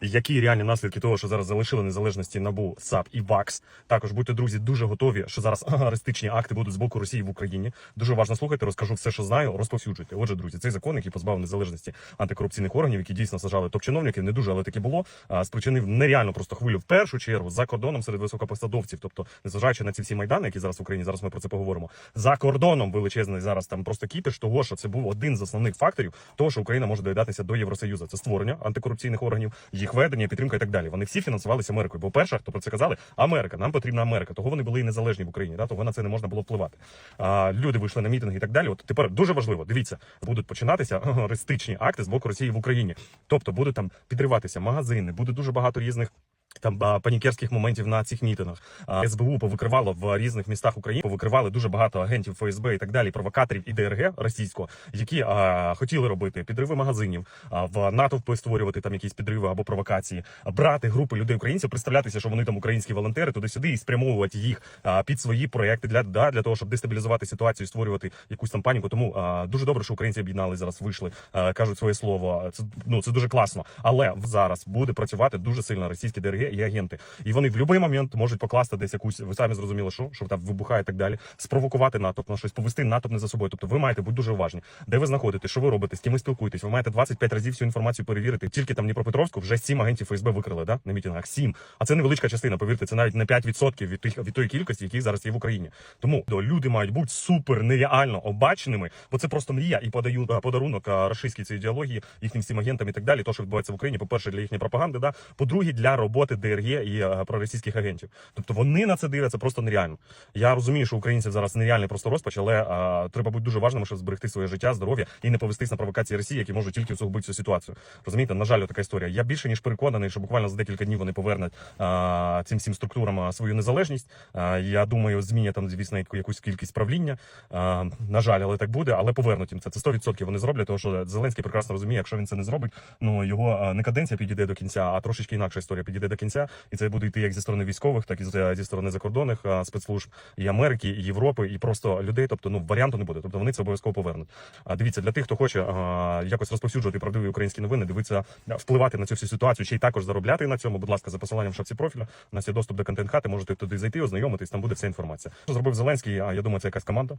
Які реальні наслідки того, що зараз залишили незалежності НАБУ, САП і ВАКС? Також будьте друзі, дуже готові, що зараз агаристичні акти будуть з боку Росії в Україні. Дуже важно слухати, розкажу все, що знаю, розповсюджуйте. Отже, друзі, цей закон, який позбавив незалежності антикорупційних органів, які дійсно сажали топ-чиновників, не дуже, але таки було, спричинив нереально просто хвилю в першу чергу за кордоном серед високопосадовців. Тобто, незважаючи на ці всі майдани, які зараз в Україні, зараз ми про це поговоримо. За кордоном величезний зараз там просто кіпіш того, що це був один з основних факторів того, що Україна може доєднатися до Євросоюзу. Це створення антикорупційних органів, їх ведення, підтримка і так далі. Вони всі фінансувалися Америкою. Бо перша, хто про це казали, Америка, нам потрібна Америка. Того вони були і незалежні в Україні. Да? Того на це не можна було впливати. А, люди вийшли на мітинги і так далі. От тепер дуже важливо. Дивіться, будуть починатися агаристичні акти з боку Росії в Україні. Тобто будуть там підриватися магазини, буде дуже багато різних. Там панікерських моментів на цих мітингах СБУ повикривало в різних містах України, повикривали дуже багато агентів ФСБ і так далі, провокаторів і ДРГ російського, які а, хотіли робити підриви магазинів, а, в натовпи створювати там якісь підриви або провокації, брати групи людей українців, представлятися, що вони там українські волонтери, туди-сюди і спрямовувати їх а, під свої проекти для да, для того, щоб дестабілізувати ситуацію, створювати якусь там паніку. Тому а, дуже добре, що українці об'єднали зараз, вийшли, а, кажуть своє слово. Це ну це дуже класно. Але зараз буде працювати дуже сильно російські ДРГ і агенти. І вони в будь-який момент можуть покласти десь якусь, ви самі зрозуміли, що, що там вибухає і так далі, спровокувати натовп на щось, повести натовп не за собою. Тобто ви маєте бути дуже уважні. Де ви знаходитесь, що ви робите, з ким ви спілкуєтесь. Ви маєте 25 разів всю інформацію перевірити. Тільки там Дніпропетровську вже 7 агентів ФСБ викрили, да, на мітингах. 7. А це невеличка частина, повірте, це навіть не 5% від тих від тої кількості, які зараз є в Україні. Тому до, люди мають бути супер нереально обаченими, бо це просто мрія і подають подарунок а, рашистській цій ідеології, їхнім всім агентам і так далі. То, що відбувається в Україні, по-перше, для їхньої пропаганди, да, по-друге, для роботи ДРГ і проросійських агентів. Тобто вони на це дивляться просто нереально. Я розумію, що українців зараз нереальний просто розпач, але а, треба бути дуже важним, щоб зберегти своє життя, здоров'я і не повестись на провокації Росії, які можуть тільки усугубити цю ситуацію. Розумієте, на жаль, така історія. Я більше ніж переконаний, що буквально за декілька днів вони повернуть а, цим всім структурам свою незалежність. А, я думаю, змінять там, звісно, яку- якусь кількість правління. А, на жаль, але так буде, але повернуть їм це. Це 100% вони зроблять, тому що Зеленський прекрасно розуміє, якщо він це не зробить, ну його не каденція підійде до кінця, а трошечки інакша історія підійде до кінця, і це буде йти як зі сторони військових, так і зі сторони закордонних спецслужб і Америки, і Європи, і просто людей. Тобто, ну варіанту не буде. Тобто вони це обов'язково повернуть. А дивіться, для тих, хто хоче а, якось розповсюджувати правдиві українські новини, дивитися, впливати на цю всю ситуацію, ще й також заробляти на цьому. Будь ласка, за посиланням в шапці профіля. У нас є доступ до контент хати. Можете туди зайти, ознайомитись. Там буде вся інформація. Що зробив Зеленський? А я думаю, це якась команда.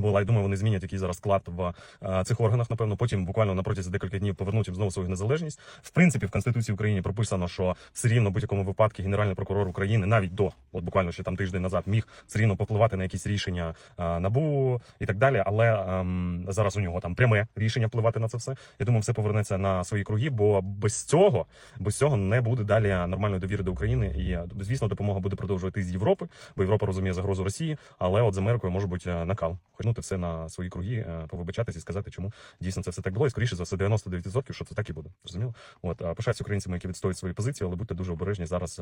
Була, я думаю, вони змінять який зараз склад в а, цих органах. Напевно, потім буквально на протязі декілька днів повернуть їм знову свою незалежність. В принципі, в конституції України прописано, що все рівно будь-якому випадку генеральний прокурор України навіть до от буквально ще там тиждень назад міг все рівно попливати на якісь рішення а, набу і так далі. Але ем, зараз у нього там пряме рішення впливати на це все. Я думаю, все повернеться на свої круги, бо без цього без цього не буде далі нормальної довіри до України. І е, звісно, допомога буде продовжувати з Європи, бо Європа розуміє загрозу Росії. Але от з Америкою може бути е, накал. Хотнути все на свої круги, е, повибачатись і сказати, чому дійсно це все так було. І скоріше за все, 99%, що це так і буде. Зрозуміло? От пишаюсь українцями, які відстоюють свої позиції, але будьте дуже обережні зараз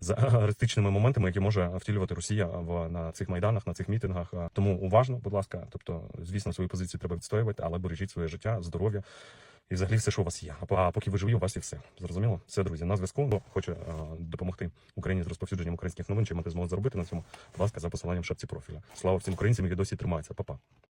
з аристичними моментами, які може втілювати Росія в на цих майданах, на цих мітингах. Тому уважно, будь ласка. Тобто, звісно, свої позиції треба відстоювати, але бережіть своє життя, здоров'я. І взагалі все, що у вас є. А поки ви живі, у вас є все. Зрозуміло? Все, друзі, на зв'язку. Хоче а, допомогти Україні з розповсюдженням українських новин, чи мати змогу заробити на цьому, будь ласка, за посиланням в шапці профіля. Слава всім українцям, які досі тримаються. Па-па.